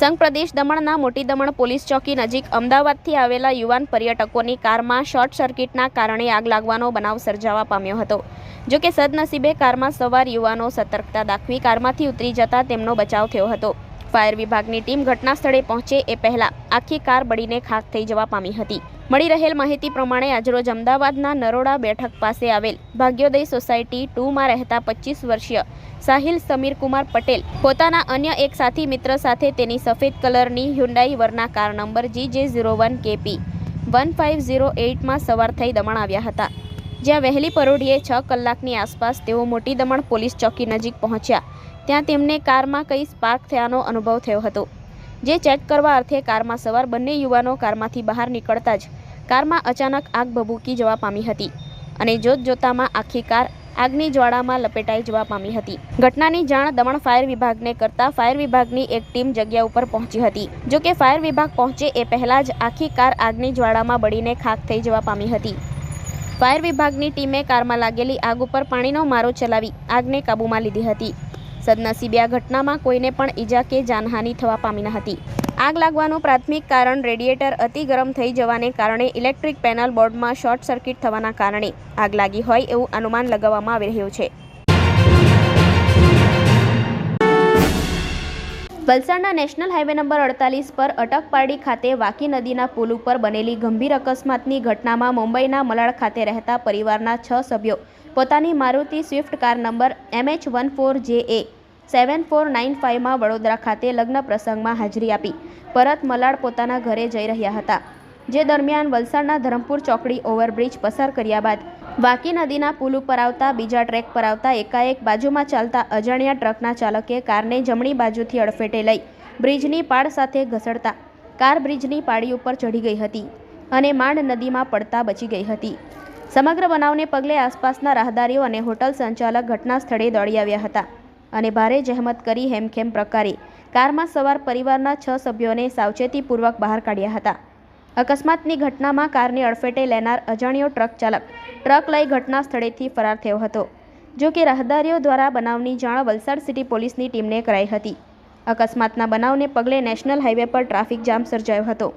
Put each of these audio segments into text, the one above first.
સંઘ પ્રદેશ દમણના મોટી દમણ પોલીસ ચોકી નજીક અમદાવાદથી આવેલા યુવાન પર્યટકોની કારમાં શોર્ટ સર્કિટના કારણે આગ લાગવાનો બનાવ સર્જાવા પામ્યો હતો. જો કે સદનસીબે કારમાં સવાર યુવાનો સતર્કતા દાખવી કારમાંથી ઉતરી જતા તેમનો બચાવ થયો હતો. ફાયર વિભાગની ટીમ ઘટના સ્થળે પહોંચે એ પહેલા આખી કાર બળીને ખાખ થઈ જવા પામી હતી. મળી રહેલ માહિતી પ્રમાણે આજરોજ અમદાવાદના નરોડા બેઠક પાસે આવેલ ભાગ્યોદય સોસાયટી ટુમાં રહેતા પચીસ વર્ષીય સાહિલ સમીર કુમાર પટેલ પોતાના અન્ય એક સાથી મિત્ર સાથે તેની સફેદ કલરની Hyundai Verna car number G J zero one KP one five zero એઇટમાં સવાર થઈ દમણ આવ્યા હતા. જ્યાં વહેલી પરોઢીએ છ કલાકની આસપાસ તેઓ મોટી દમણ પોલીસ ચોકી નજીક પહોંચ્યા. ત્યાં તેમને કારમાં કંઈ સ્પાર્ક થયાનો અનુભવ થયો હતો. જે ચેક કરવા અર્થે કારમાં સવાર બંને યુવાનો કારમાંથી બહાર નીકળતા જ કારમાં અચાનક આગ ભભૂકી જવા પામી હતી અને જોતજોતામાં આખી કાર આગની જ્વાળામાં લપેટાઈ જવા પામી હતી. ઘટનાની જાણ દમણ ફાયર વિભાગને કરતા ફાયર વિભાગની એક ટીમ જગ્યા ઉપર પહોંચી હતી. જો કે ફાયર વિભાગ પહોંચે એ પહેલા જ આખી કાર આગની જ્વાળામાં બળીને ખાખ થઈ જવા પામી હતી. ફાયર વિભાગની ટીમે કારમાં લાગેલી આગ ઉપર પાણીનો મારો ચલાવી આગને કાબૂમાં લીધી હતી. સદનસીબે આ ઘટનામાં કોઈને પણ ઈજા કે જાનહાનિ થવા પામી ન હતી. આગ લાગવાનું પ્રાથમિક કારણ રેડિએટર અતિ ગરમ થઈ જવાને કારણે ઇલેક્ટ્રિક પેનલ બોર્ડમાં શોર્ટ સર્કિટ થવાના કારણે આગ લાગી હોય એવું અનુમાન લગાવવામાં આવી રહ્યું છે. વલસાડના નેશનલ હાઈવે નંબર અડતાલીસ પર અટકપાડી ખાતે વાકી નદીના પુલ ઉપર બનેલી ગંભીર અકસ્માતની ઘટનામાં મુંબઈના મલાડ ખાતે રહેતા પરિવારના છ સભ્યો, પોતાની Maruti Swift car number MH one four J A seven four nine ફાઇવમાં Vadodara ખાતે લગ્ન પ્રસંગમાં હાજરી આપી. પરત મલાડ પોતાના ઘરે જઈ રહ્યા હતા, જે દરમિયાન વલસાડના ધરમપુર ચોકડી ઓવરબ્રિજ પસાર કર્યા બાદ વાકી નદીના પુલ ઉપર આવતા બીજા ટ્રેક પર આવતા એકાએક બાજુમાં ચાલતા અજાણ્યા ટ્રકના ચાલકે કારને જમણી બાજુથી અડફેટે લઈ બ્રિજની પાળ સાથે ઘસડતા કાર બ્રિજની પાળી ઉપર ચઢી ગઈ હતી અને માંડ નદીમાં પડતા બચી ગઈ હતી. સમગ્ર બનાવને પગલે આસપાસના રાહદારીઓ અને હોટલ સંચાલક ઘટના સ્થળે દોડી આવ્યા હતા. અને ભારે જહેમત કરી હેમખેમ પ્રકારે કારમાં સવાર પરિવારના છ સભ્યોને સાવચેતીપૂર્વક બહાર કાઢ્યા હતા. અકસ્માતની ઘટનામાં કારને અડફેટે લેનાર અજાણ્યો ટ્રક ચાલક ટ્રક લઈ ઘટના સ્થળેથી ફરાર થયો હતો, જો કે રાહદારીઓ દ્વારા બનાવની જાણ વલસાડ સિટી પોલીસની ટીમને કરાઈ હતી. અકસ્માતના બનાવને પગલે નેશનલ હાઈવે પર ટ્રાફિક જામ સર્જાયો હતો,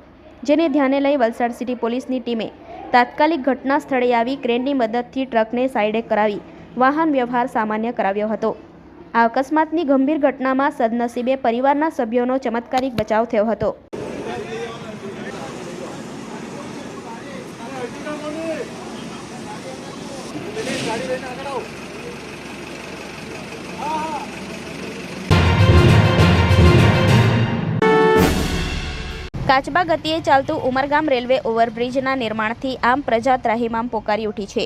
જેને ધ્યાને લઈ વલસાડ સિટી પોલીસની ટીમે તાત્કાલિક ઘટના સ્થળે આવી ક્રેનની મદદથી ટ્રકને સાઈડે કરાવી વાહન વ્યવહાર સામાન્ય કરાવ્યો હતો. આ અકસ્માતની ગંભીર ઘટનામાં સદનસીબે પરિવારના સભ્યોનો ચમત્કારિક બચાવ થયો હતો. કાચબા ગતિએ ચાલતું ઉમરગામ રેલવે ઓવરબ્રિજના નિર્માણથી આમ પ્રજા ત્રાહિમામ પોકારી ઉઠી છે.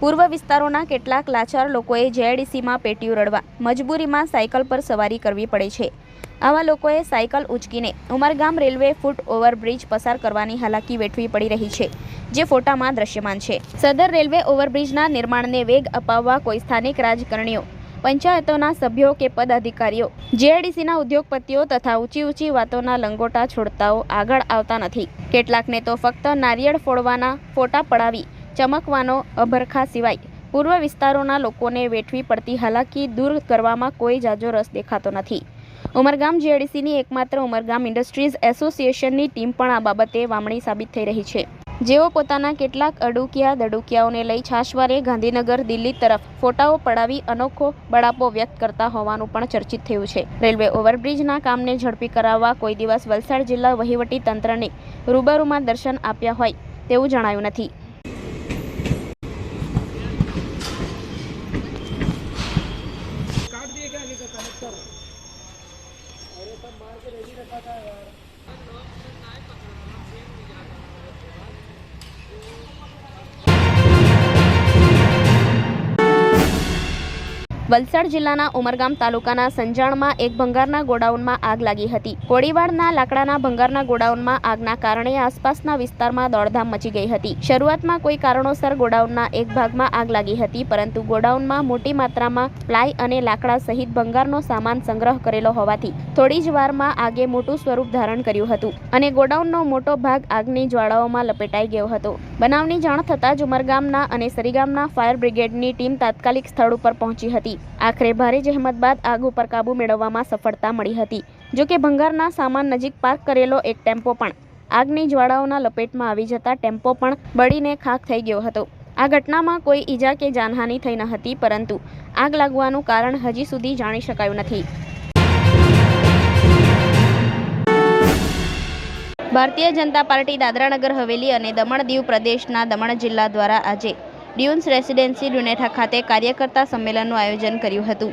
પૂર્વ વિસ્તારોના કેટલાક લાચાર લોકોએ જેઆઈડીસીમાં પેટીયું રડવા મજબૂરીમાં સાયકલ પર સવારી કરવી પડે છે. આવા લોકોએ સાયકલ ઉંચકીને ઉમરગામ રેલવે ફૂટ ઓવરબ્રિજ પસાર કરવાની હાલાકી વેઠવી પડી રહી છે, જે ફોટામાં દ્રશ્યમાન છે. સદર રેલવે ઓવરબ્રિજના નિર્માણને વેગ અપાવવા કોઈ સ્થાનિક રાજકારણીઓ, પંચાયતોના સભ્યો કે પદાધિકારીઓ જેએડીસીના ઉદ્યોગપતિઓ તથા ઊંચી ઊંચી વાતોના લંગોટા છોડતાઓ આગળ આવતા નથી. કેટલાકને તો ફક્ત નારિયેળ ફોડવાના ફોટા પડાવી ચમકવાનો અભરખા સિવાય પૂર્વ વિસ્તારોના લોકોને વેઠવી પડતી હાલાકી દૂર કરવામાં કોઈ જાજો રસ દેખાતો નથી. ઉમરગામ જેઆઈડીસીની એકમાત્ર ઉમરગામ ઇન્ડસ્ટ્રીઝ એસોસિએશનની ટીમ પણ આ બાબતે વામણી સાબિત થઈ રહી છે. જેઓ પોતાના કેટલાક અડુકિયા દડુકિયાઓને લઈ છાશવારે ગાંધીનગર દિલ્હી તરફ ફોટાઓ પડાવી અનોખો બળાપો વ્યક્ત કરતા હોવાનું પણ ચર્ચિત થયું છે. રેલવે ઓવરબ્રિજના કામને ઝડપી કરાવવા કોઈ દિવસ વલસાડ જિલ્લા વહીવટી તંત્રને રૂબરૂમાં દર્શન આપ્યા હોય તેવું જણાયું નથી. વલસાડ જિલ્લાના ઉમરગામ તાલુકાના સંજાણમાં એક ભંગારના ગોડાઉનમાં આગ લાગી હતી. કોળીવાડના લાકડાના ભંગારના ગોડાઉનમાં આગના કારણે આસપાસના વિસ્તારમાં દોડધામ મચી ગઈ હતી. શરૂઆતમાં કોઈ કારણોસર ગોડાઉનના એક ભાગમાં આગ લાગી હતી, પરંતુ ગોડાઉનમાં મોટી માત્રામાં પ્લાય અને લાકડા સહિત ભંગારનો સામાન સંગ્રહ કરેલો હોવાથી થોડી જ વારમાં આગે મોટું સ્વરૂપ ધારણ કર્યું હતું અને ગોડાઉનનો મોટો ભાગ આગની જ્વાળાઓમાં લપેટાઈ ગયો હતો. બનાવની જાણ થતાં જ ઉમરગામના અને સરીગામના ફાયર બ્રિગેડની ટીમ તાત્કાલિક સ્થળ ઉપર પહોંચી હતી. આખરે ભારે જહેમત બાદ આગ ઉપર કાબૂ મેળવવામાં સફળતા મળી હતી. જોકે ભંગારના સામાન નજીક પાર્ક કરેલો એક ટેમ્પો પણ. આગની જ્વાળાઓના લપેટમાં આવી જતા ટેમ્પો પણ બળીને ખાખ થઈ ગયો હતો. આ ઘટનામાં કોઈ ઈજા કે જાનહાનિ થઈ ન હતી, પરંતુ આગ લાગવાનું કારણ હજી સુધી જાણી શકાયું નથી. ભારતીય જનતા પાર્ટી દાદરાનગર હવેલી અને દમણ દીવ પ્રદેશના દમણ જિલ્લા દ્વારા આજે ડ્યુન્સ રેસિડેન્સી ડુનેઠા ખાતે કાર્યકર્તા સંમેલનનું આયોજન કર્યું હતું,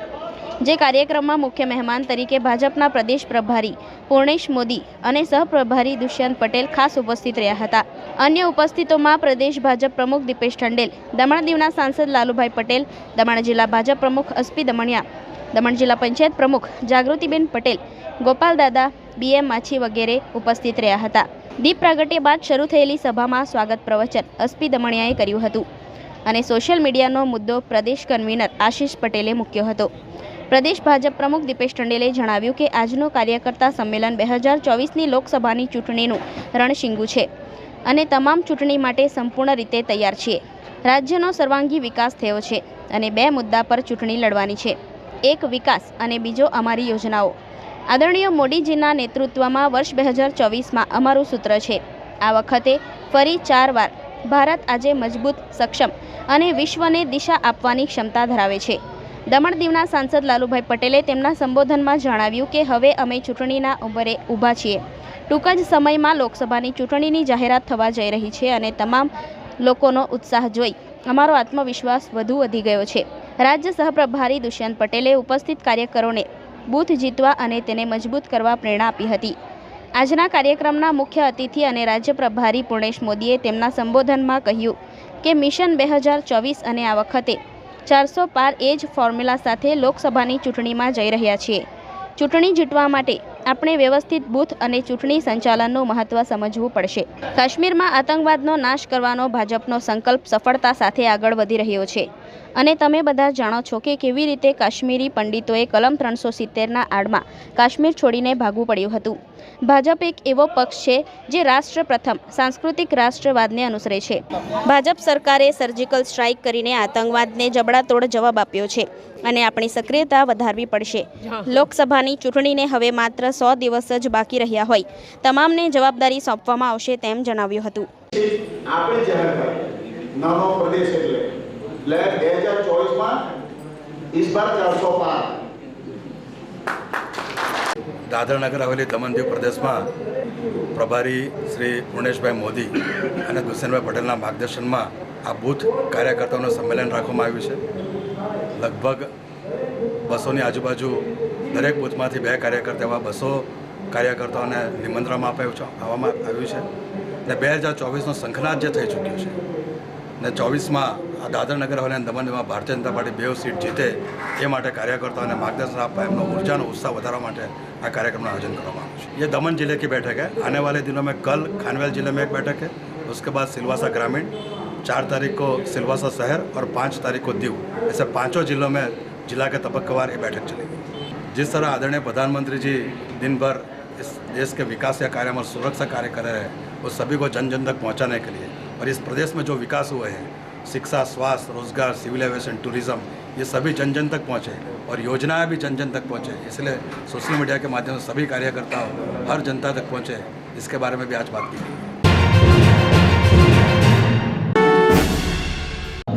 જે કાર્યક્રમમાં મુખ્ય મહેમાન તરીકે ભાજપના પ્રદેશ પ્રભારી પૂર્ણેશ મોદી અને સહપ્રભારી દુષ્યંત પટેલ ખાસ ઉપસ્થિત રહ્યા હતા. અન્ય ઉપસ્થિતોમાં પ્રદેશ ભાજપ પ્રમુખ દીપેશ ઠંડેલ, દમણ દીવના સાંસદ લાલુભાઈ પટેલ, દમણ જિલ્લા ભાજપ પ્રમુખ અસ્પી દમણિયા, દમણ જિલ્લા પંચાયત પ્રમુખ જાગૃતિબેન પટેલ, ગોપાલ દાદા બીએમ માછી વગેરે ઉપસ્થિત રહ્યા હતા. દીપ પ્રાગટ્ય બાદ શરૂ થયેલી સભામાં સ્વાગત પ્રવચન અસ્પી દમણિયાએ કર્યું હતું. અને સોશિયલ મીડિયાનો મુદ્દો પ્રદેશ કન્વીનર આશિષ પટેલે મૂક્યો હતો. પ્રદેશ ભાજપ પ્રમુખ દીપેશ ટંડેલે જણાવ્યું કે આજનું કાર્યકર્તા સંમેલન બે હજાર ચોવીસની લોકસભાની ચૂંટણીનું રણશીંગુ છે અને તમામ ચૂંટણી માટે સંપૂર્ણ રીતે તૈયાર છીએ. રાજ્યનો સર્વાંગી વિકાસ થયો છે અને બે મુદ્દા પર ચૂંટણી લડવાની છે. એક વિકાસ અને બીજો અમારી યોજનાઓ. આદરણીય મોદીજીના નેતૃત્વમાં વર્ષ બે હજાર ચોવીસમાં અમારું સૂત્ર છે. આ વખતે ફરી ચાર વાર ભારત આજે મજબૂત, સક્ષમ અને વિશ્વને દિશા આપવાની ક્ષમતા ધરાવે છે. દમણ દીવના સાંસદ લાલુભાઈ પટેલે તેમના સંબોધનમાં જણાવ્યું કે હવે અમે ચૂંટણીના ઉંબરે ઊભા છીએ. ટૂંક જ સમયમાં લોકસભાની ચૂંટણીની જાહેરાત થવા જઈ રહી છે અને તમામ લોકોનો ઉત્સાહ જોઈ અમારો આત્મવિશ્વાસ વધુ વધી ગયો છે. રાજ્ય સહપ્રભારી દુષ્યંત પટેલે ઉપસ્થિત કાર્યકરોને બૂથ જીતવા અને તેને મજબૂત કરવા પ્રેરણા આપી હતી. આજના કાર્યક્રમના મુખ્ય અતિથિ અને રાજ્ય પ્રભારી પૂર્ણેશ મોદીએ તેમના સંબોધનમાં કહ્યું કે મિશન બે હજાર ચોવીસ અને આ વખતે ચારસો પાર એ જ ફોર્મ્યુલા સાથે લોકસભાની ચૂંટણીમાં જઈ રહ્યા છીએ. ચૂંટણી જીતવા માટે આપણે વ્યવસ્થિત બૂથ અને ચૂંટણી સંચાલનનું મહત્વ સમજવું પડશે. કાશ્મીરમાં આતંકવાદનો નાશ કરવાનો ભાજપનો સંકલ્પ સફળતા સાથે આગળ વધી રહ્યો છે. અને તમે બધા જાણો છો કે કેવી રીતે કાશ્મીરી પંડિતોએ કલમ ત્રણસો સિત્તેરના આડમાં કાશ્મીર છોડીને ભાગવું પડ્યું હતું. ભાજપ એક એવો પક્ષ છે જે રાષ્ટ્ર પ્રથમ સાંસ્કૃતિક રાષ્ટ્રવાદને અનુસરે છે. ભાજપ સરકારે સર્જિકલ સ્ટ્રાઇક કરીને આતંકવાદને જબડાતોડ જવાબ આપ્યો છે અને આપણી સક્રિયતા વધારવી પડશે. લોકસભાની ચૂંટણીને હવે માત્ર સો દિવસ જ બાકી રહ્યા હોય. તમામને જવાબદારી સોંપવામાં આવશે તેમ જણાવ્યું હતું. આપણે જાહેર નાનો પ્રદેશ એટલે બે હજાર ચોવીસમાં ઇસ બાર ચારસો પાર દાદરાનગર હવેલી દમણ પ્રદેશમાં પ્રભારી શ્રી પૂર્ણેશભાઈ મોદી અને દુષ્યંતભાઈ પટેલના માર્ગદર્શનમાં આ બૂથ કાર્યકર્તાઓનું સંમેલન રાખવામાં આવ્યું છે. લગભગ બસોની આજુબાજુ દરેક બૂથમાંથી બે કાર્યકર્તા એવા બસો કાર્યકર્તાઓને નિમંત્રણમાં અપાયું આવવામાં આવ્યું છે. ને બે હજાર ચોવીસનો શંખનાદ જે થઈ ચૂક્યો છે, ને ચોવીસમાં આ દાદરનગર હવેલી અને દમણ દીવમાં ભારતીય જનતા પાર્ટી બે સીટ જીતે એ માટે કાર્યકર્તાઓને માર્ગદર્શન આપવા એમનો ऊर्जा ઉત્સાહ વધારવા માટે આ कार्यक्रम आयोजन करवाया है ये दमन जिले की बैठक है आने वाले दिनों में कल खानवेल जिले में एक बैठक है उसके बाद सिलवासा ग्रामीण चार तारीख को सिलवासा शहर और पाँच तारीख को दीव ऐसे पांचों जिलों में जिला के तबक्कावार ये बैठक चलेगी जिस तरह आदरणीय प्रधानमंत्री जी दिन भर इस देश के विकास या कार्य में सुरक्षा कार्य कर रहे हैं वो सभी को जन जन तक पहुंचाने के लिए और इस प्रदेश में जो विकास हुए हैं शिक्षा स्वास्थ्य रोजगार सिविल एविएशन टूरिज्म ये सभी जन जन तक पहुँचे और योजनाएं भी जन जन तक पहुँचे इसलिए सोशल मीडिया के माध्यम से सभी कार्यकर्ताओं हर जनता तक पहुँचे इसके बारे में भी आज बात की गई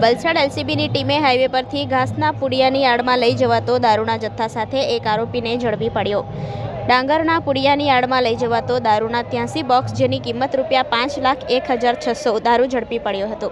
વલસાડ એલસીબીની ટીમે હાઈવે પરથી ઘાસના પુડિયાની આડમાં લઈ જવાતો દારૂના જથ્થા સાથે એક આરોપીને ઝડપી પડ્યો ડાંગરના પુડિયાની આડમાં લઈ જવાતો દારૂના ત્યાંસી બોક્સ જેની કિંમત રૂપિયા પાંચ લાખ એક હજાર છસો દારૂ ઝડપી પડ્યો હતો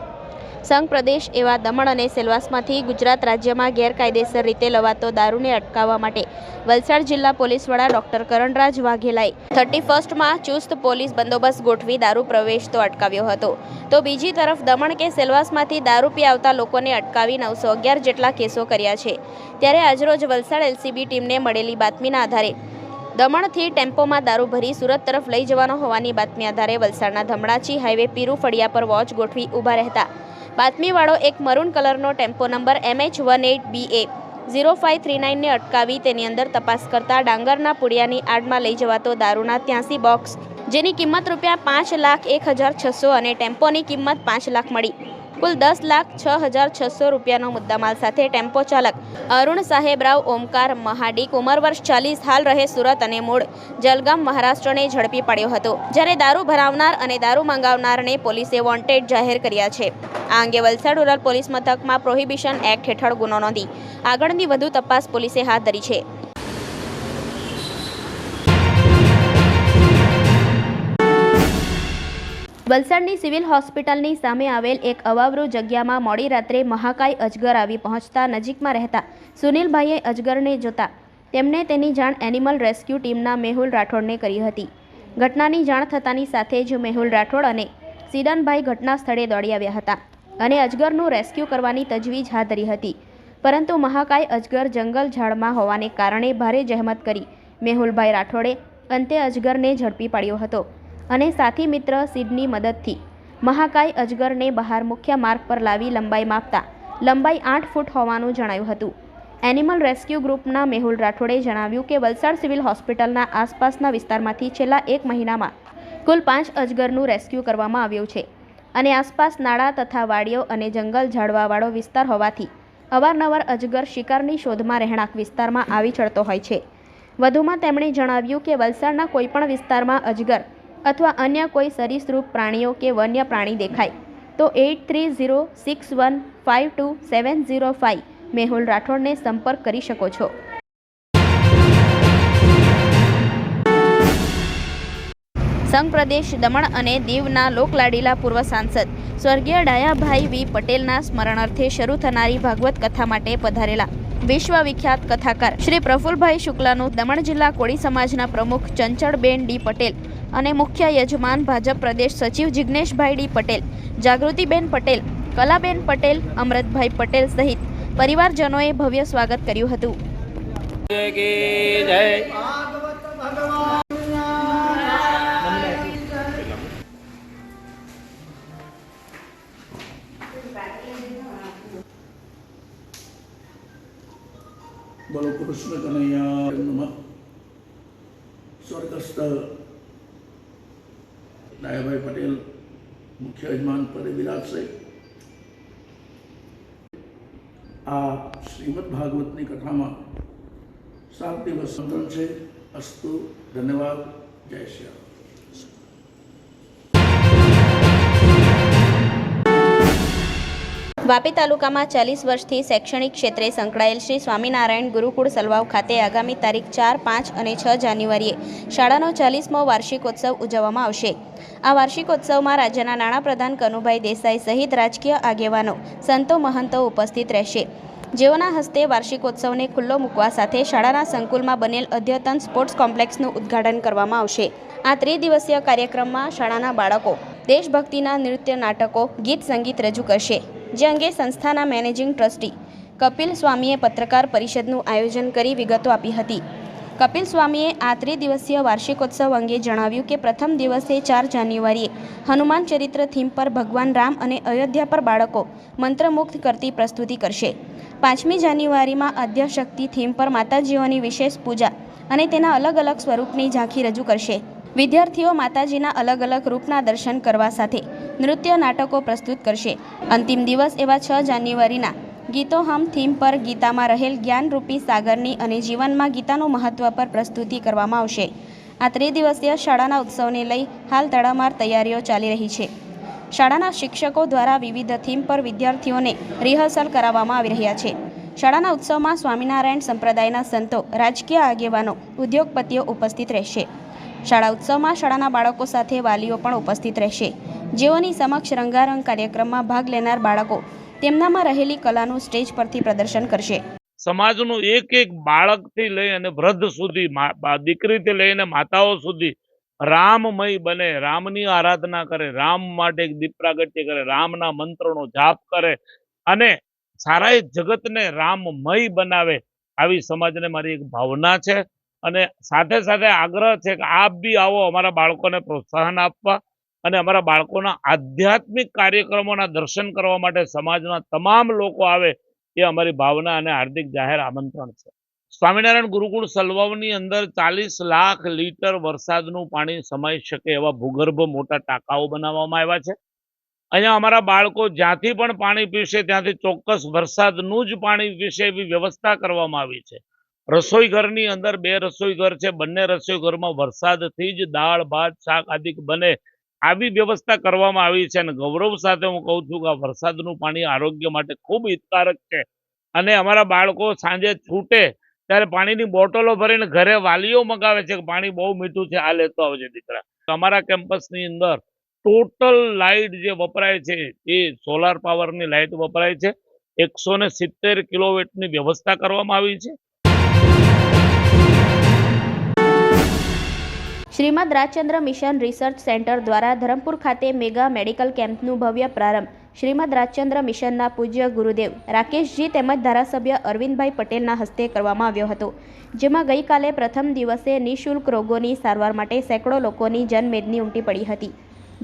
સંઘ પ્રદેશ એવા દમણ અને સેલવાસમાંથી ગુજરાત રાજ્યમાં ગેરકાયદેસર રીતે લવાતો દારૂને અટકાવવા માટે વલસાડ જિલ્લા પોલીસ વડા ડોક્ટર કરણરાજ વાઘેલાએ થર્ટી ફર્સ્ટમાં ચુસ્ત પોલીસ બંદોબસ્ત ગોઠવી દારૂ પ્રવેશ તો અટકાવ્યો હતો. તો બીજી તરફ દમણ કે સેલવાસમાંથી દારૂ પી આવતા લોકોને અટકાવી નવસો અગિયાર જેટલા કેસો કર્યા છે. ત્યારે આજરોજ વલસાડ એલસીબી ટીમને મળેલી બાતમીના આધારે દમણથી ટેમ્પોમાં દારૂ ભરી સુરત તરફ લઈ જવાનો હોવાની બાતમી આધારે વલસાડના ધમણાચી હાઈવે પીરુ ફળિયા પર વોચ ગોઠવી ઊભા રહેતા બાતમીવાળો એક મરૂન કલરનો tempo number MH one eight B A zero five three નાઇનને અટકાવી તેની અંદર તપાસ કરતા ડાંગરના પુડિયાની આડમાં લઈ જવાતો દારૂના ત્યાંસી બોક્સ, જેની કિંમત રૂપિયા પાંચ લાખ એક હજાર છસો અને ટેમ્પોની કિંમત પાંચ લાખ મળી. કુલ દસ લાખ છ હજાર છસો રૂપિયાનો મુદ્દામાલ સાથે ટેમ્પો ચાલક અરુણ સાહેબરાવ ઓમકાર મહાડીક ઉંમર વર્ષ ચાલીસ, હાલ રહે સુરત અને મૂળ. જલગામ મહારાષ્ટ્રને ઝડપી પાડ્યો હતો, જ્યારે દારૂ ભરાવનાર અને દારૂ મંગાવનારને પોલીસે વોન્ટેડ જાહેર કર્યા છે. આ અંગે વલસાડ રૂરલ પોલીસ મથકમાં પ્રોહિબિશન એક્ટ હેઠળ ગુનો નોંધી. આગળની વધુ તપાસ પોલીસે હાથ ધરી છે. વલસાડની સિવિલ હોસ્પિટલની સામે આવેલ એક અવાવરૂ જગ્યામાં મોડી રાત્રે મહાકાય અજગર આવી પહોંચતા નજીકમાં રહેતા સુનિલભાઈએ અજગરને જોતા તેમને તેની જાણ એનિમલ રેસ્ક્યુ ટીમના મેહુલ રાઠોડને કરી હતી. ઘટનાની જાણ થતાની સાથે જ મેહુલ રાઠોડ અને સિડનભાઈ ઘટના સ્થળે દોડી આવ્યા હતા અને અજગરનું રેસ્ક્યુ કરવાની તજવીજ હાથ ધરી હતી. પરંતુ મહાકાય અજગર જંગલ ઝાડમાં હોવાને કારણે ભારે જહેમત કરી મેહુલભાઈ રાઠોડે અંતે અજગરને ઝડપી પાડ્યો હતો. અને સાથી મિત્ર સિડની મદદથી. મહાકાય અજગરને બહાર મુખ્ય માર્ગ પર લાવી લંબાઈ માપતા. લંબાઈ આઠ ફૂટ હોવાનું જણાયું હતું. એનિમલ રેસ્ક્યુ ગ્રુપના મેહુલ રાઠોડે જણાવ્યું કે વલસાડ સિવિલ હોસ્પિટલના આસપાસના વિસ્તારમાંથી છેલ્લા એક મહિનામાં કુલ પાંચ અજગરનું રેસ્ક્યુ કરવામાં આવ્યું છે. અને આસપાસ નાળા તથા વાડીઓ અને જંગલ ઝાડવાવાળો વિસ્તાર હોવાથી અવારનવાર અજગર શિકારની શોધમાં રહેણાંક વિસ્તારમાં આવી ચડતો હોય છે. વધુમાં તેમણે જણાવ્યું કે વલસાડના કોઈપણ વિસ્તારમાં અજગર અથવા અન્ય કોઈ સરીસૃપ પ્રાણીઓ કે વન્ય પ્રાણી દેખાય, તો eight three zero six one five two seven zero five Mehul રાઠોડને સંપર્ક કરી શકો છો. સંઘ પ્રદેશ દમણ અને દીવના લોકલાડીલા પૂર્વ સાંસદ સ્વર્ગીય ડાયાભાઈ વી પટેલના સ્મરણાર્થે શરૂ થનારી ભાગવત કથા માટે પધારેલા વિશ્વવિખ્યાત કથાકાર શ્રી પ્રફુલભાઈ શુક્લાનું દમણ જિલ્લા કોળી સમાજના પ્રમુખ ચંચળબેન ડી પટેલ અને મુખ્ય યજમાન ભાજપ પ્રદેશ સચિવ જિજ્ઞેશભાઈ ડી પટેલ, જાગૃતિબેન પટેલ, કલાબેન પટેલ અમૃતભાઈ પટેલ સહિત પરિવારજનોએ ભવ્ય સ્વાગત કર્યું હતું. બોલો, કૃષ્ણ કનૈયા સ્વર્ગસ્થ ડાયાભાઈ પટેલ, મુખ્ય યજમાન પદે બિરાજશે આ શ્રીમદ ભાગવતની કથામાં સાત દિવસ સંતન છે. અસ્તુ, ધન્યવાદ, જય શ્રી રામ. વાપી તાલુકામાં ચાલીસ વર્ષથી શૈક્ષણિક ક્ષેત્રે સંકળાયેલ શ્રી સ્વામિનારાયણ ગુરુકુળ સલવાવ ખાતે આગામી તારીખ ચાર, પાંચ અને છ જાન્યુઆરીએ શાળાનો ચાલીસમો વાર્ષિકોત્સવ ઉજવવામાં આવશે. આ વાર્ષિકોત્સવમાં રાજ્યના નાણાપ્રધાન કનુભાઈ દેસાઈ સહિત રાજકીય આગેવાનો, સંતો, મહંતો ઉપસ્થિત રહેશે. જેઓના હસ્તે વાર્ષિકોત્સવને ખુલ્લો મૂકવા સાથે શાળાના સંકુલમાં બનેલ અદ્યતન સ્પોર્ટ્સ કોમ્પ્લેક્સનું ઉદ્ઘાટન કરવામાં આવશે. આ ત્રિદિવસીય કાર્યક્રમમાં શાળાના બાળકો, દેશભક્તિના નૃત્ય નાટકો, ગીત સંગીત રજૂ કરશે. જે અંગે સંસ્થાના મેનેજિંગ ટ્રસ્ટી કપિલ સ્વામીએ પત્રકાર પરિષદનું આયોજન કરી વિગતો આપી હતી. કપિલ સ્વામીએ આ ત્રિદિવસીય વાર્ષિકોત્સવ અંગે જણાવ્યું કે પ્રથમ દિવસે ચાર જાન્યુઆરીએ હનુમાન ચરિત્ર થીમ પર ભગવાન રામ અને અયોધ્યા પર બાળકો મંત્રમુગ્ધ કરતી પ્રસ્તુતિ કરશે. પાંચમી જાન્યુઆરીમાં અધ્યશક્તિ થીમ પર માતાજીઓની વિશેષ પૂજા અને તેના અલગ અલગ સ્વરૂપની ઝાંખી રજૂ કરશે. વિદ્યાર્થીઓ માતાજીના અલગ અલગ રૂપના દર્શન કરવા સાથે નૃત્ય નાટકો પ્રસ્તુત કરશે. અંતિમ દિવસ એવા છ જાન્યુઆરીના. ગીતો હમ થીમ પર ગીતામાં રહેલ જ્ઞાનરૂપી સાગરની અને જીવનમાં ગીતાનું મહત્વ પર પ્રસ્તુતિ કરવામાં આવશે. આ ત્રિદિવસીય શાળાના ઉત્સવને લઈ હાલ તડામાર તૈયારીઓ ચાલી રહી છે. શાળાના શિક્ષકો દ્વારા વિવિધ થીમ પર વિદ્યાર્થીઓને રિહર્સલ કરાવવામાં આવી રહ્યા છે. શાળાના ઉત્સવમાં સ્વામિનારાયણ સંપ્રદાયના સંતો, રાજકીય આગેવાનો, ઉદ્યોગપતિઓ ઉપસ્થિત રહેશે. શાળા ઉત્સવમાં શાળાના બાળકો સાથે વાલીઓ પણ ઉપસ્થિત રહેશે. જેઓની સમક્ષ રંગારંગ કાર્યક્રમમાં ભાગ લેનાર બાળકો તેમનામાં રહેલી કલાનું સ્ટેજ પરથી પ્રદર્શન કરશે. સમાજનું એક એક બાળકથી લઈ અને વૃદ્ધ સુધી દીકરીથી લઈને માતાઓ સુધી રામમય બને, રામની આરાધના કરે, રામ માટે એક દીપ પ્રાગટ્ય કરે, રામના મંત્રનો જાપ કરે અને સારા જગતને રામમય બનાવે, આવી સમાજને મારી એક ભાવના છે. અને સાથે સાથે આગ્રહ છે કે આપ બી આવો અમારા બાળકોને પ્રોત્સાહન આપવા અને અમારા બાળકોના આધ્યાત્મિક કાર્યક્રમોના દર્શન કરવા માટે સમાજના તમામ લોકો આવે એ અમારી ભાવના અને હાર્દિક જાહેર આમંત્રણ છે. સ્વામિનારાયણ ગુરુકુળ સલવાવની અંદર ચાલીસ લાખ લીટર વરસાદનું પાણી સમાઈ શકે એવા ભૂગર્ભ મોટા ટાંકાઓ બનાવવામાં આવ્યા છે. અહીંયા અમારા બાળકો જ્યાંથી પણ પાણી પીશે ત્યાંથી ચોક્કસ વરસાદનું જ પાણી પીશે એવી વ્યવસ્થા કરવામાં આવી છે. રસોઈ ઘરની અંદર બે રસોઈ ઘર છે. બંને રસોઈ ઘરમાં વરસાદથી જ દાળ, ભાત, શાક આદિ બને આવી વ્યવસ્થા કરવામાં આવી છે અને ગૌરવ સાથે હું કહું છું કે વરસાદનું પાણી આરોગ્ય માટે ખૂબ હિતકારક છે. અને અમારા બાળકો સાંજે છૂટે ત્યારે પાણીની બોટલો ભરીને ઘરે વાલીઓ મગાવે છે કે પાણી બહુ મીઠું છે, આ લેતો આવજે દીકરા. અમારા કેમ્પસની અંદર ટોટલ લાઇટ જે વપરાય છે એ સોલાર પાવરની લાઇટ વપરાય છે. એકસો ને સિત્તેર કિલોવેટની વ્યવસ્થા કરવામાં આવી છે. Shrimad Rajchandra mission research centre દ્વારા ધરમપુર ખાતે મેગા મેડિકલ કેમ્પનું ભવ્ય પ્રારંભ. શ્રીમદ રાજચંદ્ર મિશનના પૂજ્ય ગુરુદેવ રાકેશજી તેમજ ધારાસભ્ય અરવિંદભાઈ પટેલના હસ્તે કરવામાં આવ્યો હતો, જેમાં ગઈકાલે પ્રથમ દિવસે નિઃશુલ્ક રોગોની સારવાર માટે સેંકડો લોકોની જનમેદની ઉમટી પડી હતી.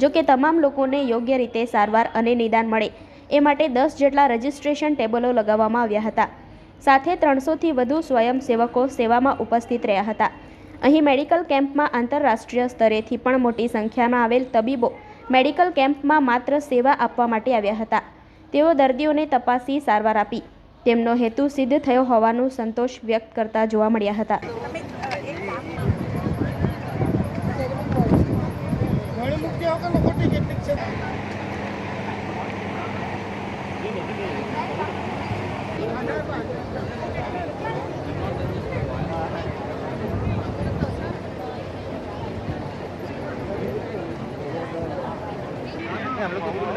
જો કે તમામ લોકોને યોગ્ય રીતે સારવાર અને નિદાન મળે, એ માટે દસ જેટલા રજિસ્ટ્રેશન ટેબલો લગાવવામાં આવ્યા હતા. સાથે ત્રણસોથી વધુ સ્વયંસેવકો સેવામાં ઉપસ્થિત રહ્યા હતા. અહીં મેડિકલ કેમ્પમાં આંતરરાષ્ટ્રીય સ્તરેથી પણ મોટી સંખ્યામાં આવેલ તબીબો મેડિકલ કેમ્પમાં માત્ર સેવા આપવા માટે આવ્યા હતા. તેઓ દર્દીઓને તપાસી સારવાર આપી. તેમનો હેતુ સિદ્ધ થયો હોવાનું સંતોષ વ્યક્ત કરતા જોવા મળ્યા હતા ઘણી મુક્તિ વગર ખોટી કેટલીક છે तो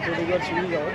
थोड़ी बार सीढ़ी जाओ